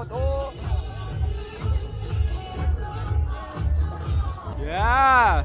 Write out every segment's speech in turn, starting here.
보도. 야.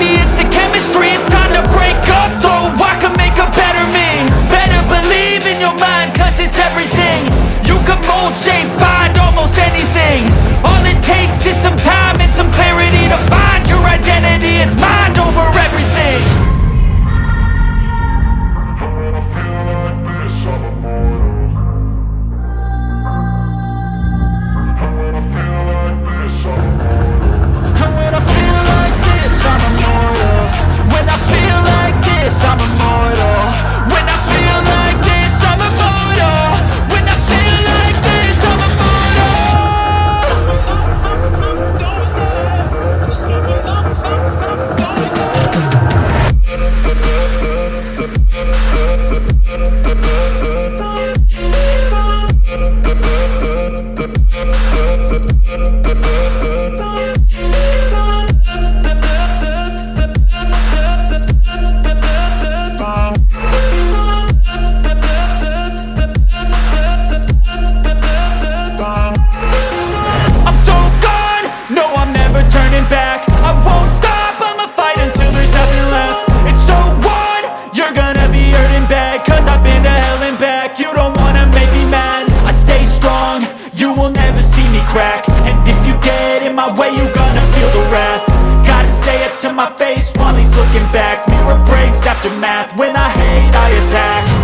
for breaks after math When I hate, I attack.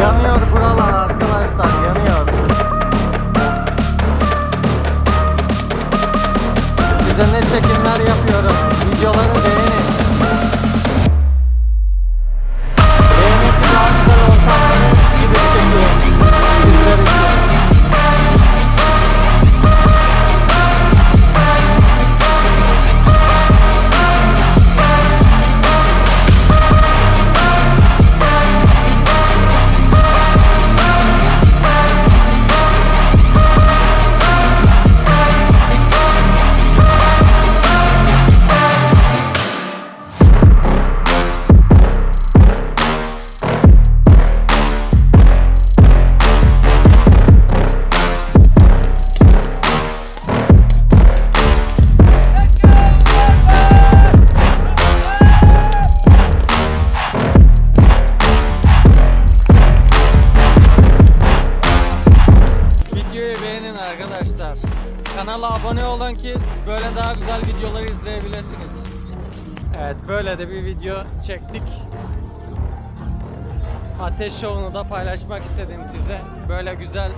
Yanıyor buralar arkadaşlar yanıyor. Size ne çekimler yapıyorum. Videoları beğenin. Böyle daha güzel videoları izleyebilirsiniz. Evet böyle de bir video çektik. Ateş şovunu da paylaşmak istedim size. Böyle güzel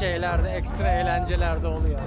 şeylerde, ekstra eğlencelerde oluyor.